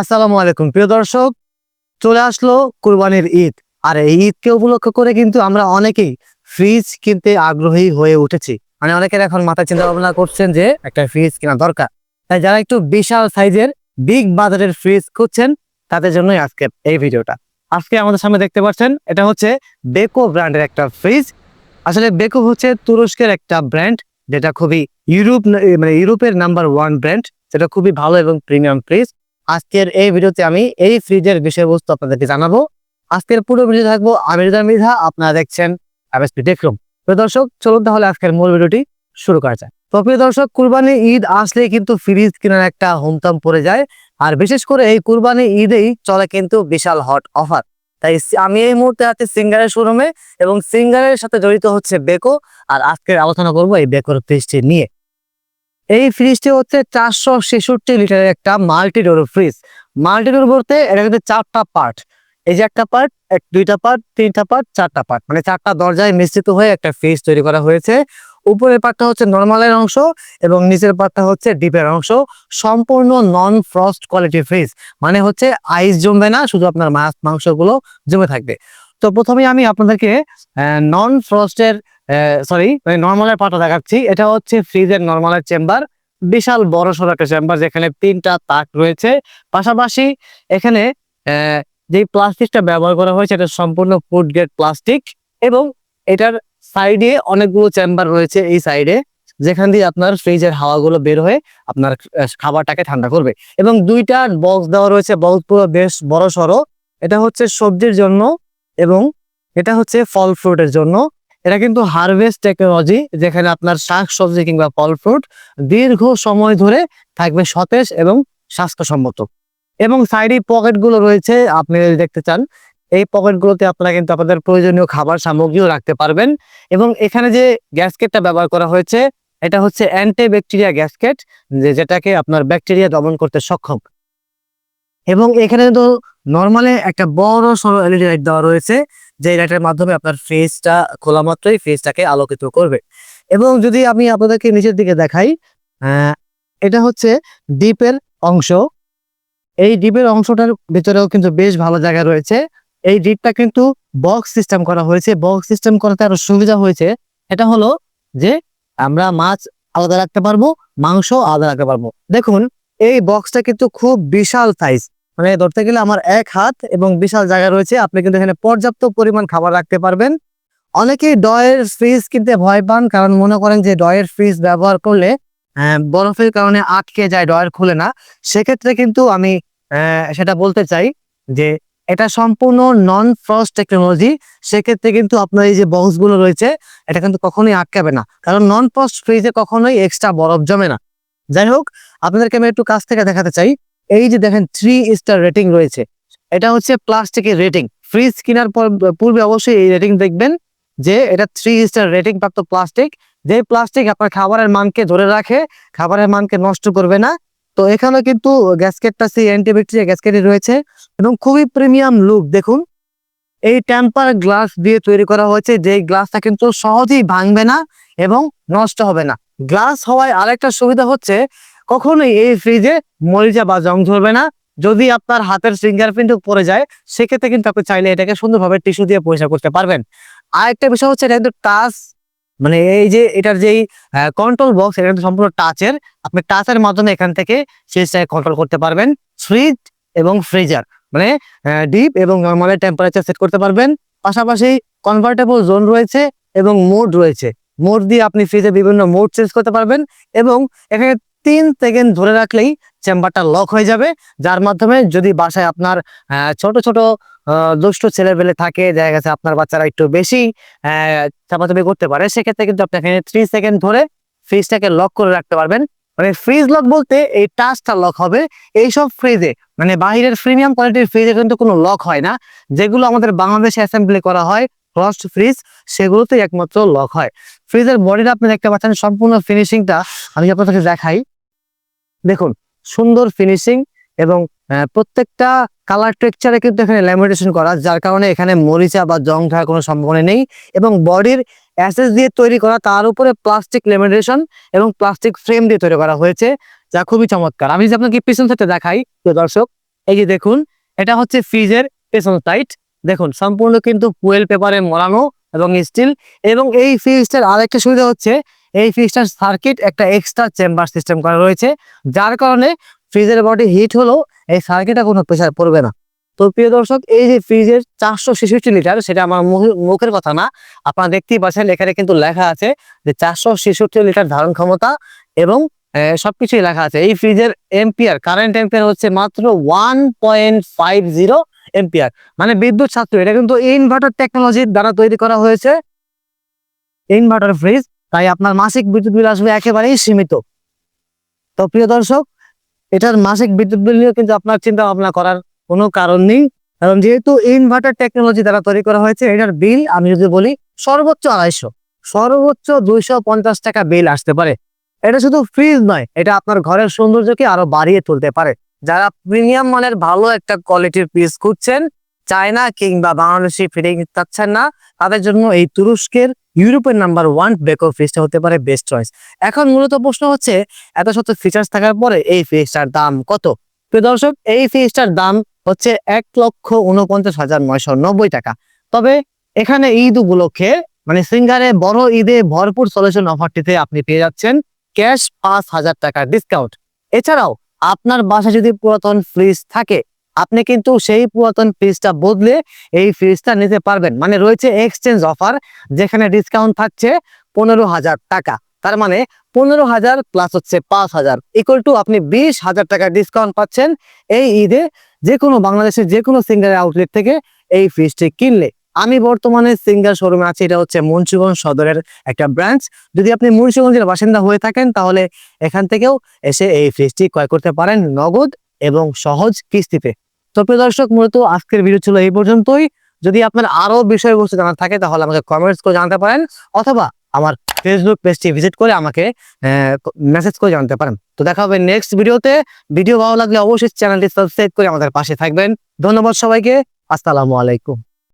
আসসালামু আলাইকুম। প্রিয় দর্শক, চলে আসলো কুরবানির ঈদ। আর এই ঈদকে উপলক্ষ করে কিন্তু আমরা অনেকেই ফ্রিজ কিনতে আগ্রহী হয়ে উঠেছি। মানে অনেকের এখন মাথায় চিন্তা ভাবনা করছেন যে একটা ফ্রিজ কেনা দরকার। তাই যারা একটু বিশাল সাইজের বিগ বাজারের ফ্রিজ খুঁজছেন, তাদের জন্যই আজকে এই ভিডিওটা। আজকে আমাদের সামনে দেখতে পাচ্ছেন, এটা হচ্ছে বেকো ব্র্যান্ডের একটা ফ্রিজ আসলে বেকো হচ্ছে তুরস্কের একটা ব্র্যান্ড যেটা খুবই ইউরোপ মানে ইউরোপের নাম্বার ওয়ান ব্র্যান্ড যেটা খুবই ভালো এবং প্রিমিয়াম ফ্রিজ আজকের এই ভিডিওতে আমি এই ফ্রিজের বিষয়বস্তু আপনাদেরকে জানাব। আজকের পুরো ভিডিও থাকব আমিরুদ্দার মৃধা, আপনারা দেখছেন দেখলাম প্রিয় দর্শক, চলুন তাহলে আজকের মূল ভিডিওটি শুরু করা যায় তো প্রিয় দর্শক, কুরবানি ঈদ আসলে কিন্তু ফ্রিজ কেনার একটা হোমতাম পড়ে যায়। আর বিশেষ করে এই কুরবানি ঈদেই চলে কিন্তু বিশাল হট অফার তাই আমি এই মুহূর্তে আছি সিঙ্গারের শোরুমে এবং সিঙ্গারের সাথে জড়িত হচ্ছে বেকো আর আজকের আলোচনা করব এই বেকোর ফ্রিজটি নিয়ে। এই ফ্রিজটি হচ্ছে চারশো ছেষট্টি লিটারের একটা multi door fridge multi door বলতে এটা কিন্তু চারটা পার্ট এই যে একটা পার্ট এক, দুইটা পার্ট তিনটা পার্ট চারটা পার্ট মানে চারটা দরজায় মিশ্রিত হয়ে একটা ফ্রিজ তৈরি করা হয়েছে। উপরের পার্টটা হচ্ছে নর্মালের অংশ এবং নিচের পার্টটা হচ্ছে ডিপের অংশ। সম্পূর্ণ নন ফ্রস্ট কোয়ালিটি ফ্রিজ মানে হচ্ছে আইস জমবে না, শুধু আপনার মাছ, মাংসগুলো জমে থাকবে। তো প্রথমে আমি আপনাদেরকে নন ফ্রস্টের সরি মানে নর্মালের পাটা দেখাচ্ছি। এটা হচ্ছে ফ্রিজের নর্মালের চেম্বার বিশাল বড় সড়ো একটা চেম্বার যেখানে তিনটা তাক রয়েছে। পাশাপাশি এখানে যে প্লাস্টিকটা ব্যবহার করা হয়েছে এটা সম্পূর্ণ ফুড গ্রেড প্লাস্টিক এবং এটার সাইডে অনেকগুলো চেম্বার রয়েছে এই সাইডে যেখান দিয়ে আপনার ফ্রিজের হাওয়াগুলো বের হয়ে আপনার খাবারটাকে ঠান্ডা করবে। এবং দুইটা বক্স দেওয়া রয়েছে বক্স পুরো বেশ বড় সড়ো এটা হচ্ছে সবজির জন্য এবং এটা হচ্ছে ফল ফ্রুটের জন্য। এটা কিন্তু হারভেস্ট টেকনোলজি যেখানে আপনার শাক সবজি কিংবা ফল ফ্রুট দীর্ঘ সময় ধরে থাকবে সতেজ এবং স্বাস্থ্যসম্মত। এবং সাইডে পকেটগুলো রয়েছে, আপনি যদি দেখতে চান, এই পকেট গুলোতে আপনারা কিন্তু আপনাদের প্রয়োজনীয় খাবার সামগ্রীও রাখতে পারবেন। এবং এখানে যে গ্যাসকেটটা ব্যবহার করা হয়েছে, এটা হচ্ছে অ্যান্টি ব্যাকটেরিয়া গ্যাসকেট যে যেটাকে আপনার ব্যাকটেরিয়া দমন করতে সক্ষম। এবং এখানে তো নর্মালি একটা বড় সড়ো এলইডি লাইট দেওয়া রয়েছে যে লাইটের মাধ্যমে আপনার ফেসটা খোলা মাত্রই ফেসটাকে আলোকিত করবে। এবং যদি আমি আপনাদেরকে নিচের দিকে দেখাই এটা হচ্ছে ডিপের অংশ। এই ডিপের অংশটার ভিতরেও কিন্তু বেশ ভালো জায়গা রয়েছে। এই ডিপটা কিন্তু বক্স সিস্টেম করা হয়েছে। বক্স সিস্টেম করাতে আরও সুবিধা হয়েছে। এটা হলো যে আমরা মাছ আলাদা রাখতে পারব, মাংস আলাদা রাখতে পারব। দেখুন, এই বক্সটা কিন্তু খুব বিশাল সাইজ মানে ধরতে গেলে আমার এক হাত এবং বিশাল জায়গা রয়েছে। আপনি কিন্তু এখানে পর্যাপ্ত পরিমাণ খাবার রাখতে পারবেন। অনেকেই ডয়ের ফ্রিজ কিনতে ভয় পান, কারণ মনে করেন যে ডয়ের ফ্রিজ ব্যবহার করলে বরফের কারণে আটকে যায়, ডয়ের খুলে না। সেক্ষেত্রে কিন্তু আমি সেটা বলতে চাই যে এটা সম্পূর্ণ নন ফ্রস্ট টেকনোলজি সেক্ষেত্রে কিন্তু আপনার এই যে বক্সগুলো রয়েছে, এটা কিন্তু কখনোই আটকাবে না। কারণ নন ফ্রস্ট ফ্রিজে কখনোই এক্সট্রা বরফ জমে না। যাই হোক, আপনাদেরকে আমি একটু কাছ থেকে দেখাতে চাই। এই যে দেখেন থ্রি স্টার রেটিং রয়েছে, এটা হচ্ছে প্লাস্টিকের রেটিং ফ্রিজ কেনার পর, পূর্বে অবশ্যই এই রেটিং দেখবেন যে এটা থ্রি স্টার রেটিং প্রাপ্ত প্লাস্টিক যে প্লাস্টিক আপনার খাবারের মানকে ধরে রাখে, খাবারের মানকে নষ্ট করবে না। তো এখানে কিন্তু গ্যাসকেটটা সেই অ্যান্টিব্যাকটেরিয়া গ্যাসকেটই রয়েছে এবং খুবই প্রিমিয়াম লুক দেখুন। এই টেম্পার গ্লাস দিয়ে তৈরি করা হয়েছে, যে গ্লাসটা কিন্তু সহজেই ভাঙবে না এবং নষ্ট হবে না। গ্লাস হওয়ায় আরেকটা সুবিধা হচ্ছে কখনোই এই ফ্রিজে মরিচা বা জং ধরবে না। যদি আপনার হাতের ফিঙ্গারপ্রিন্ট পরে যায়, সেক্ষেত্রে কিন্তু আপনি চাইলে এটাকে সুন্দরভাবে টিস্যু দিয়ে পরিষ্কার করতে পারবেন। আরেকটা বিষয় হচ্ছে, এটা কিন্তু টাচ মানে এই যে এটার যেই কন্ট্রোল বক্স এটা কিন্তু সম্পূর্ণ টাচের আপনি টাচের মাধ্যমে এখান থেকে ফ্রিজটাকে কন্ট্রোল করতে পারবেন। ফ্রিজ এবং ফ্রিজার মানে ডিপ এবং নর্মালের টেম্পারেচার সেট করতে পারবেন। পাশাপাশি কনভার্টেবল জোন রয়েছে এবং মোড রয়েছে। মোড দিয়ে আপনি ফ্রিজে বিভিন্ন মোড চেঞ্জ করতে পারবেন এবং এখানে তিন সেকেন্ড ধরে রাখলেই চেম্বারটা লক হয়ে যাবে। যার মাধ্যমে যদি বাসায় আপনার ছোট ছোট দুষ্ট ছেলেবেলে থাকে, দেখা গেছে আপনার বাচ্চারা একটু বেশি চাপাচাপি করতে পারে, সেক্ষেত্রে কিন্তু আপনি এখানে থ্রি সেকেন্ড ধরে ফ্রিজটাকে লক করে রাখতে পারবেন। মানে ফ্রিজ লক বলতে এই টাচটা লক হবে। এইসব ফ্রিজে মানে বাইরের প্রিমিয়াম কোয়ালিটির ফ্রিজে কিন্তু কোনো লক হয় না। যেগুলো আমাদের বাংলাদেশে অ্যাসেম্বলি করা হয় ফ্রস্ট ফ্রিজ সেগুলোতেই একমাত্র লক হয়। ফ্রিজের বডিটা আপনি দেখতে পাচ্ছেন, সম্পূর্ণ ফিনিশিংটা আমি আপনাদেরকে দেখাই। দেখুন, সুন্দর ফিনিশিং এবং প্রত্যেকটা কালার টেক্সচারে কিন্তু এখানে ল্যামিনেশন করা, যার কারণে এখানে মরিচা বা জং থাকার কোনো সম্ভাবনা নেই এবং বডির অ্যাসেস দিয়ে তৈরি করা, তার উপরে প্লাস্টিক ল্যামিনেশন এবং প্লাস্টিক ফ্রেম দিয়ে তৈরি করা হয়েছে, যা খুবই চমৎকার। আমি যদি আপনাকে পিছন থেকে দেখাই, প্রিয় দর্শক, এই যে দেখুন, এটা হচ্ছে ফ্রিজের পেছন সাইড দেখুন, সম্পূর্ণ কিন্তু ফুয়েল পেপারে মোড়ানো এবং স্টিল এবং এই ফ্রিজটার আরেকটা সুবিধা হচ্ছে এই ফ্রিজটার সার্কিট একটা এক্সট্রা চেম্বার সিস্টেম করা রয়েছে, যার কারণে ফ্রিজের বডি হিট হলেও এই সার্কিটে কোনো প্রেশার পড়বে না। তো প্রিয় দর্শক, এই যে ফ্রিজের চারশো ছেষট্টি লিটার সেটা আমার মুখে- মুখের কথা না, আপনারা দেখতেই পাচ্ছেন, এখানে কিন্তু লেখা আছে যে চারশো ছেষট্টি লিটার ধারণ ক্ষমতা এবং সবকিছুই লেখা আছে। এই ফ্রিজের এম্পিয়ার কারেন্ট এম্পিয়ার হচ্ছে মাত্র one point five zero ampere মানে বিদ্যুৎ ছাত্র, এটা কিন্তু ইনভার্টার টেকনোলজির দ্বারা তৈরি করা হয়েছে। ইনভার্টার ফ্রিজ তাই আপনার মাসিক বিদ্যুৎ বিল আসবে একেবারেই সীমিত। তো প্রিয় দর্শক, এটার মাসিক বিদ্যুৎ বিল নিয়ে কিন্তু আপনার চিন্তা ভাবনা করার কোনো কারণ নেই। কারণ যেহেতু ইনভার্টার টেকনোলজি দ্বারা তৈরি করা হয়েছে, এটার বিল আমি যদি বলি সর্বোচ্চ আড়াইশো, সর্বোচ্চ দুইশো পঞ্চাশ টাকা বিল আসতে পারে। এটা শুধু ফ্রিজ নয়, এটা আপনার ঘরের সৌন্দর্যকে আরও বাড়িয়ে তুলতে পারে। যারা প্রিমিয়াম মানের ভালো একটা কোয়ালিটির পিস খুঁজছেন, চায়না কিংবা বাংলাদেশি ফিটিং চাচ্ছেন না, তাদের জন্য এই তুরস্কের ইউরোপের নাম্বার ওয়ান বেকো ফ্রিজটা হতে পারে বেস্ট চয়েস এখন মূলত প্রশ্ন হচ্ছে, এত শত ফিচার্স থাকার পরে এই ফ্রিজটার দাম কত? প্রিয় দর্শক, এই ফ্রিজটার দাম হচ্ছে এক লক্ষ উনপঞ্চাশ হাজার নয়শো নব্বই টাকা। তবে এখানে ঈদ উপলক্ষে মানে সিঙ্গারে বড় ঈদে ভরপুর সলিউশন অফারটিতে আপনি পেয়ে যাচ্ছেন ক্যাশ পাঁচ হাজার টাকার ডিসকাউন্ট এছাড়াও আপনার বাসায় যদি পুরাতন ফ্রিজ থাকে আপনি কিন্তু সেই পুরাতন ফ্রিজটা বদলে এই ফ্রিজটা নিতে পারবেন। মানে রয়েছে এক্সচেঞ্জ অফার যেখানে ডিসকাউন্ট থাকছে পনেরো হাজার টাকা। তার মানে পনেরো হাজার প্লাস হচ্ছে পাঁচ হাজার। ইকুয়াল টু আপনি বিশ হাজার টাকা ডিসকাউন্ট পাচ্ছেন এই ঈদে যে কোনো বাংলাদেশের যে কোনো সিঙ্গার আউটলেট থেকে এই ফ্রিজটি কিনলে। আমি বর্তমানে সিঙ্গার শোরুমে আছি, এটা হচ্ছে মুন্সিগঞ্জ সদরের একটা ব্রাঞ্চ যদি আপনি মুন্সিগঞ্জের বাসিন্দা হয়ে থাকেন, তাহলে এখান থেকেও এসে এই ফ্রিজটি ক্রয় করতে পারেন নগদ এবং সহজ কিস্তিতে। তো প্রিয় দর্শক, মূলত আজকের ভিডিও ছিল এই পর্যন্তই। যদি আপনার আরও বিষয়বস্তু জানার থাকে, তাহলে আমাকে কমেন্টস করে জানাতে পারেন, অথবা আমার ফেসবুক পেজটি ভিজিট করে আমাকে মেসেজ করে জানতে পারেন। তো দেখা হবে নেক্সট ভিডিওতে ভিডিও ভালো লাগলে অবশ্যই চ্যানেলটি সাবস্ক্রাইব করে আমাদের পাশে থাকবেন। ধন্যবাদ সবাইকে। আসসালামু আলাইকুম।